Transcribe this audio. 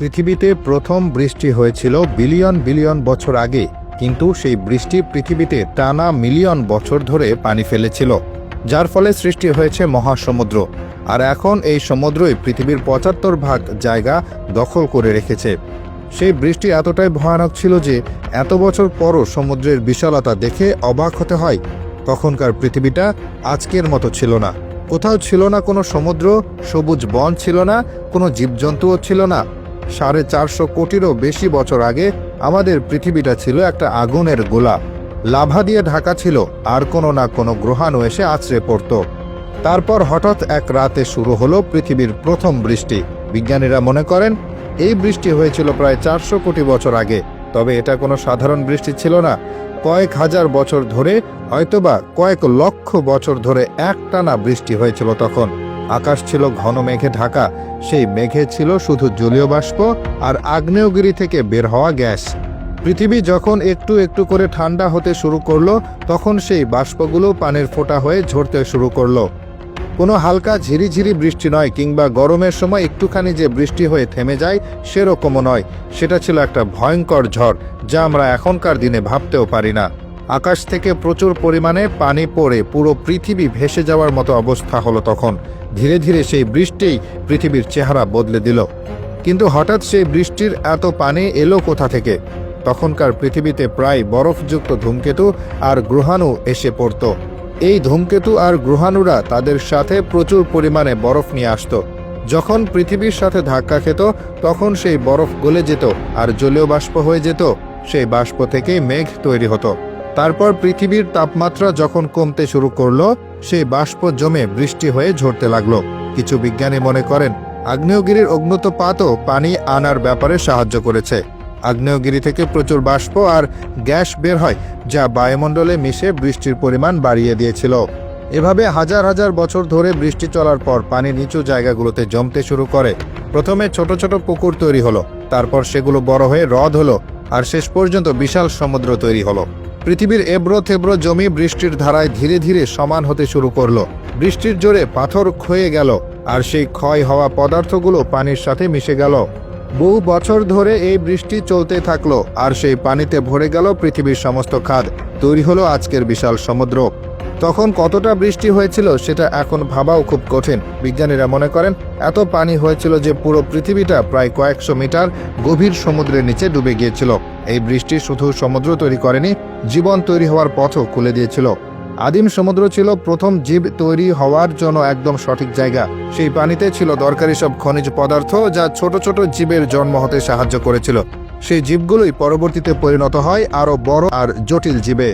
পৃথিবীতে প্রথম বৃষ্টি হয়েছিল বিলিয়ন বিলিয়ন বছর আগে, কিন্তু সেই বৃষ্টি পৃথিবীতে টানা মিলিয়ন বছর ধরে পানি ফেলেছিল, যার ফলে সৃষ্টি হয়েছে মহাসমুদ্র। আর এখন এই সমুদ্রই পৃথিবীর পঁচাত্তর ভাগ জায়গা দখল করে রেখেছে। সেই বৃষ্টি এতটাই ভয়ানক ছিল যে, এত বছর পরও সমুদ্রের বিশালতা দেখে অবাক হতে হয়, তখনকার পৃথিবীটা আজকের মতো ছিল না। কোথাও ছিল না কোনো সমুদ্র, সবুজ বন ছিল না, কোনো জীবজন্তুও ছিল না সাড়ে চারশো কোটিরও বেশি বছর আগে আমাদের পৃথিবীটা ছিল একটা আগুনের গোলা। লাভা দিয়ে ঢাকা ছিল, আর কোনো না কোনো গ্রহাণু এসে আছড়ে পড়ত। তারপর হঠাৎ এক রাতে শুরু হলো পৃথিবীর প্রথম বৃষ্টি। বিজ্ঞানীরা মনে করেন, এই বৃষ্টি হয়েছিল প্রায় চারশো কোটি বছর আগে। তবে এটা কোনো সাধারণ বৃষ্টি ছিল না। কয়েক হাজার বছর ধরে, হয়তোবা কয়েক লক্ষ বছর ধরে একটানা বৃষ্টি হয়েছিল তখন। আকাশ ছিল ঘন মেঘে ঢাকা। সেই মেঘে ছিল শুধু জলীয় বাষ্প আর আগ্নেয়গিরি থেকে বের হওয়া গ্যাস। পৃথিবী যখন একটু একটু করে ঠান্ডা হতে শুরু করল, তখন সেই বাষ্পগুলো পানির ফোঁটা হয়ে ঝরতে শুরু করল। কোনো হালকা ঝিরিঝিরি বৃষ্টি নয়, কিংবা গরমের সময় একটুখানি যে বৃষ্টি হয়ে থেমে যায়, সেরকমও নয়। সেটা ছিল একটা ভয়ঙ্কর ঝড়, যা আমরা এখনকার দিনে ভাবতেও পারি না। আকাশ থেকে প্রচুর পরিমাণে পানি পড়ে পুরো পৃথিবী ভেসে যাওয়ার মতো অবস্থা হলো তখন। ধীরে ধীরে সেই বৃষ্টিই পৃথিবীর চেহারা বদলে দিল। কিন্তু হঠাৎ সেই বৃষ্টির এত পানি এলো কোথা থেকে? তখনকার পৃথিবীতে প্রায় বরফযুক্ত ধূমকেতু আর গ্রহাণু এসে পড়ত। এই ধূমকেতু আর গ্রহাণুরা তাদের সাথে প্রচুর পরিমাণে বরফ নিয়ে আসত। যখন পৃথিবীর সাথে ধাক্কা খেত, তখন সেই বরফ গলে যেত আর জলীয় বাষ্প হয়ে যেত। সেই বাষ্প থেকেই মেঘ তৈরি হতো। তারপর পৃথিবীর তাপমাত্রা যখন কমতে শুরু করল, সেই বাষ্প জমে বৃষ্টি হয়ে ঝরতে লাগল। কিছু বিজ্ঞানী মনে করেন, আগ্নেয়গিরির অগ্নুতপাতও পানি আনার ব্যাপারে সাহায্য করেছে। আগ্নেয়গিরি থেকে প্রচুর বাষ্প আর গ্যাস বের হয়, যা বায়ুমণ্ডলে মিশে বৃষ্টির পরিমাণ বাড়িয়ে দিয়েছিল। এভাবে হাজার হাজার বছর ধরে বৃষ্টি চলার পর পানি নিচু জায়গাগুলোতে জমতে শুরু করে। প্রথমে ছোট ছোট পুকুর তৈরি হলো, তারপর সেগুলো বড় হয়ে হ্রদ হলো আর শেষ পর্যন্ত বিশাল সমুদ্র তৈরি হলো। পৃথিবীর এবড়ো থেবড়ো জমি বৃষ্টির ধারায় ধীরে ধীরে সমান হতে শুরু করল। বৃষ্টির জোরে পাথর ক্ষয়ে গেল, আর সেই ক্ষয় হওয়া পদার্থগুলো পানির সাথে মিশে গেল। বহু বছর ধরে এই বৃষ্টি চলতে থাকল, আর সেই পানিতে ভরে গেল পৃথিবীর সমস্ত খাদ। তৈরি হলো আজকের বিশাল সমুদ্র। তখন কতটা বৃষ্টি হয়েছিল সেটা এখন ভাবাও খুব কঠিন। বিজ্ঞানীরা মনে করেন, এত পানি হয়েছিল যে পুরো পৃথিবীটা প্রায় কয়েকশো মিটার গভীর সমুদ্রের নিচে ডুবে গিয়েছিল। এই বৃষ্টি শুধু সমুদ্র তৈরি করেনি, জীবন তৈরি হওয়ার পথও খুলে দিয়েছিল। আদিম সমুদ্র ছিল প্রথম জীব তৈরি হওয়ার জন্য একদম সঠিক জায়গা। সেই পানিতে ছিল দরকারি সব খনিজ পদার্থ যা ছোট ছোট জীবের জন্ম হতে সাহায্য করেছিল। সেই জীবগুলোই পরবর্তীতে পরিণত হয় আরও বড় আর জটিল জীবে।